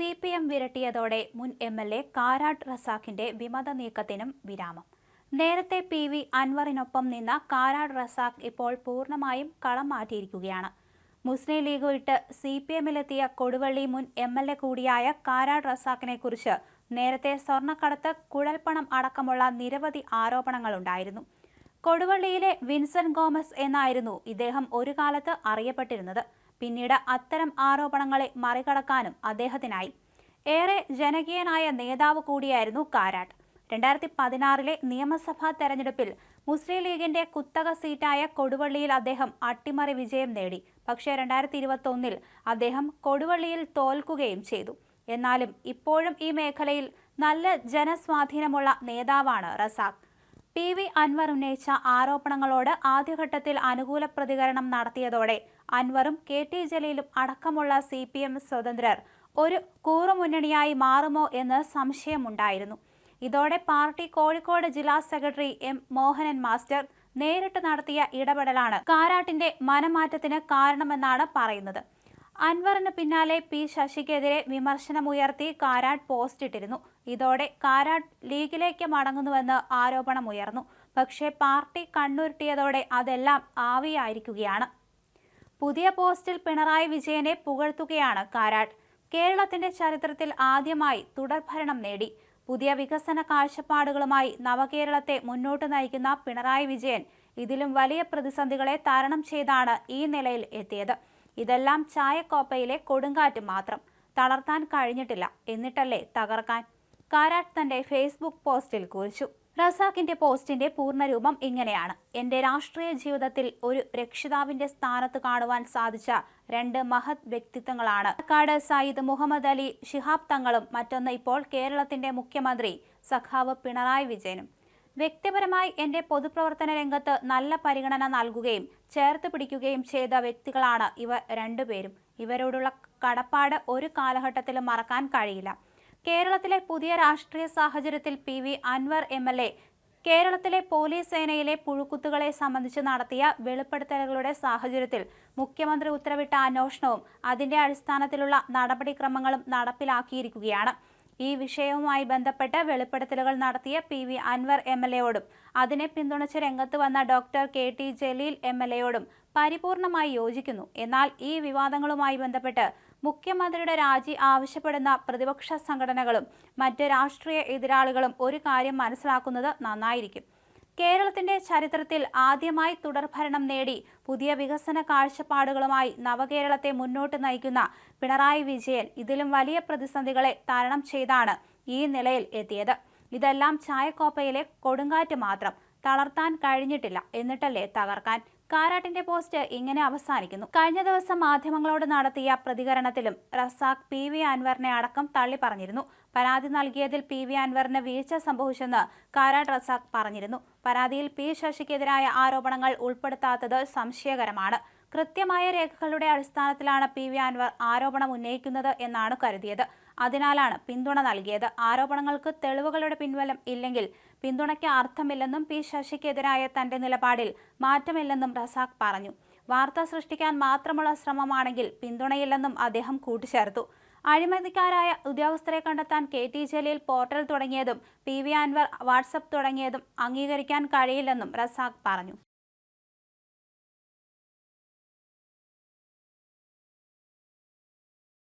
C P M വിരട്ടിയതോടെ മുൻ M L A Karat റസാഖിന്റെ വിമത നീക്കത്തിനും വിരാമം. നേരത്തെ പി വി അൻവറിനൊപ്പം നിന്ന കാരാട് റസാഖ് ഇപ്പോൾ പൂർണമായും കളം മാറ്റിയിരിക്കുകയാണ്. മുസ്ലിം ലീഗ് വിട്ട് സി പി എമ്മിലെത്തിയ കൊടുവള്ളി മുൻ എം എൽ എ കൂടിയായ കാരാട് റസാഖിനെ കുറിച്ച് നേരത്തെ സ്വർണക്കടത്ത് കുഴൽപ്പണം അടക്കമുള്ള നിരവധി ആരോപണങ്ങളുണ്ടായിരുന്നു. കൊടുവള്ളിയിലെ വിൻസെന്റ് ഗോമസ് എന്നായിരുന്നു ഇദ്ദേഹം ഒരു കാലത്ത് അറിയപ്പെട്ടിരുന്നത്. പിന്നീട് അത്തരം ആരോപണങ്ങളെ മറികടക്കാനും അദ്ദേഹത്തിനായി. ഏറെ ജനകീയനായ നേതാവ് കൂടിയായിരുന്നു കാരാട്ട്. രണ്ടായിരത്തി പതിനാറിലെ നിയമസഭാ തെരഞ്ഞെടുപ്പിൽ മുസ്ലിം ലീഗിന്റെ കുത്തക സീറ്റായ കൊടുവള്ളിയിൽ അദ്ദേഹം അട്ടിമറി വിജയം നേടി. പക്ഷേ രണ്ടായിരത്തി ഇരുപത്തൊന്നിൽ അദ്ദേഹം കൊടുവള്ളിയിൽ തോൽക്കുകയും ചെയ്തു. എന്നാലും ഇപ്പോഴും ഈ മേഖലയിൽ നല്ല ജനസ്വാധീനമുള്ള നേതാവാണ് റസാഖ്. പി വി അൻവർ ഉന്നയിച്ച ആരോപണങ്ങളോട് ആദ്യഘട്ടത്തിൽ അനുകൂല പ്രതികരണം നടത്തിയതോടെ അൻവറും കെ ടി ജലീലും അടക്കമുള്ള സി പി എം സ്വതന്ത്രർ ഒരു കൂറുമുന്നണിയായി മാറുമോ എന്ന് സംശയമുണ്ടായിരുന്നു. ഇതോടെ പാർട്ടി കോഴിക്കോട് ജില്ലാ സെക്രട്ടറി എം മോഹനൻ മാസ്റ്റർ നേരിട്ട് നടത്തിയ ഇടപെടലാണ് കാരാട്ടിന്റെ മനമാറ്റത്തിന് കാരണമെന്നാണ് പറയുന്നത്. അൻവറിന് പിന്നാലെ പി ശശിക്കെതിരെ വിമർശനമുയർത്തി കാരാട്ട് പോസ്റ്റ് ഇട്ടിരുന്നു. ഇതോടെ കാരാട്ട് ലീഗിലേക്ക് മടങ്ങുന്നുവെന്ന് ആരോപണമുയർന്നു. പക്ഷേ പാർട്ടി കണ്ണുരുട്ടിയതോടെ അതെല്ലാം ആവിയായിരിക്കുകയാണ്. പുതിയ പോസ്റ്റിൽ പിണറായി വിജയനെ പുകഴ്ത്തുകയാണ് കാരാട്ട്. കേരളത്തിന്റെ ചരിത്രത്തിൽ ആദ്യമായി തുടർഭരണം നേടി. പുതിയ വികസന കാഴ്ചപ്പാടുകളുമായി നവകേരളത്തെ മുന്നോട്ട് നയിക്കുന്ന പിണറായി വിജയൻ ഇതിലും വലിയ പ്രതിസന്ധികളെ തരണം ചെയ്താണ് ഈ നിലയിൽ എത്തിയത്. ഇതെല്ലാം ചായക്കോപ്പയിലെ കൊടുങ്കാറ്റ് മാത്രം. തളർത്താൻ കഴിഞ്ഞിട്ടില്ല. എന്നിട്ടല്ലേ തകർക്കാൻ? കാരാട്ട് തന്റെ ഫേസ്ബുക്ക് പോസ്റ്റിൽ കുറിച്ചു. റസാഖിന്റെ പോസ്റ്റിന്റെ പൂർണരൂപം ഇങ്ങനെയാണ്. എന്റെ രാഷ്ട്രീയ ജീവിതത്തിൽ ഒരു രക്ഷിതാവിന്റെ സ്ഥാനത്ത് കാണുവാൻ സാധിച്ച രണ്ട് മഹത് വ്യക്തിത്വങ്ങളാണ്. കാട് സയ്യിദ് മുഹമ്മദ് അലി ശിഹാബ് തങ്ങളും മറ്റൊന്ന് ഇപ്പോൾ കേരളത്തിന്റെ മുഖ്യമന്ത്രി സഖാവ് പിണറായി വിജയനും. വ്യക്തിപരമായി എന്റെ പൊതുപ്രവർത്തന രംഗത്ത് നല്ല പരിഗണന നൽകുകയും ചേർത്ത് പിടിക്കുകയും ചെയ്ത വ്യക്തികളാണ് ഇവർ രണ്ടുപേരും. ഇവരോടുള്ള കടപ്പാട് ഒരു കാലഘട്ടത്തിലും മറക്കാൻ കഴിയില്ല. കേരളത്തിലെ പുതിയ രാഷ്ട്രീയ സാഹചര്യത്തിൽ P V Anvar M L A കേരളത്തിലെ പോലീസ് സേനയിലെ പുഴുക്കുത്തുകളെ സംബന്ധിച്ച് നടത്തിയ വെളിപ്പെടുത്തലുകളുടെ സാഹചര്യത്തിൽ മുഖ്യമന്ത്രി ഉത്തരവിട്ട അന്വേഷണവും അതിന്റെ അടിസ്ഥാനത്തിലുള്ള നടപടിക്രമങ്ങളും നടപ്പിലാക്കിയിരിക്കുകയാണ്. ഈ വിഷയവുമായി ബന്ധപ്പെട്ട് വെളിപ്പെടുത്തലുകൾ നടത്തിയ P V Anvar M L എയോടും അതിനെ പിന്തുണച്ച് രംഗത്ത് വന്ന doctor K T Jaleel M L എയോടും പരിപൂർണമായി യോജിക്കുന്നു. എന്നാൽ ഈ വിവാദങ്ങളുമായി ബന്ധപ്പെട്ട് മുഖ്യമന്ത്രിയുടെ രാജി ആവശ്യപ്പെടുന്ന പ്രതിപക്ഷ സംഘടനകളും മറ്റ് രാഷ്ട്രീയ എതിരാളികളും ഒരു കാര്യം മനസ്സിലാക്കുന്നത് നന്നായിരിക്കും. കേരളത്തിന്റെ ചരിത്രത്തിൽ ആദ്യമായി തുടർഭരണം നേടി പുതിയ വികസന കാഴ്ചപ്പാടുകളുമായി നവകേരളത്തെ മുന്നോട്ട് നയിക്കുന്ന പിണറായി വിജയൻ ഇതിലും വലിയ പ്രതിസന്ധികളെ തരണം ചെയ്താണ് ഈ നിലയിൽ എത്തിയത്. ഇതെല്ലാം ചായക്കോപ്പയിലെ കൊടുങ്കാറ്റ് മാത്രം തളർത്താൻ കഴിഞ്ഞിട്ടില്ല എന്നിട്ടല്ലേ തകർക്കാൻ? കാരാട്ടിന്റെ പോസ്റ്റ് ഇങ്ങനെ അവസാനിക്കുന്നു. കഴിഞ്ഞ ദിവസം മാധ്യമങ്ങളോട് നടത്തിയ പ്രതികരണത്തിലും റസാഖ് പി വി അൻവറിനെ അടക്കം തള്ളി പറഞ്ഞിരുന്നു. പരാതി നൽകിയതിൽ പി വി അൻവറിന് വീഴ്ച സംഭവിച്ചെന്ന് കാരാട്ട് റസാഖ് പറഞ്ഞിരുന്നു. പരാതിയിൽ പി ശശിക്കെതിരായ ആരോപണങ്ങൾ ഉൾപ്പെടുത്താത്തത് സംശയകരമാണ്. കൃത്യമായ രേഖകളുടെ അടിസ്ഥാനത്തിലാണ് പി വി അൻവർ ആരോപണം ഉന്നയിക്കുന്നത് എന്നാണ് കരുതിയത്. അതിനാലാണ് പിന്തുണ നൽകിയത്. ആരോപണങ്ങൾക്ക് തെളിവുകളുടെ പിൻവലം ഇല്ലെങ്കിൽ പിന്തുണയ്ക്ക് അർത്ഥമില്ലെന്നും പി ശശിക്കെതിരായ തന്റെ നിലപാടിൽ മാറ്റമില്ലെന്നും റസാഖ് പറഞ്ഞു. വാർത്ത സൃഷ്ടിക്കാൻ മാത്രമുള്ള ശ്രമമാണെങ്കിൽ പിന്തുണയില്ലെന്നും അദ്ദേഹം കൂട്ടിച്ചേർത്തു. അഴിമതിക്കാരായ ഉദ്യോഗസ്ഥരെ കണ്ടെത്താൻ കെ ടി ജലീൽ പോർട്ടൽ തുടങ്ങിയതും പി വി അൻവർ വാട്സപ്പ് തുടങ്ങിയതും അംഗീകരിക്കാൻ കഴിയില്ലെന്നും റസാഖ് പറഞ്ഞു.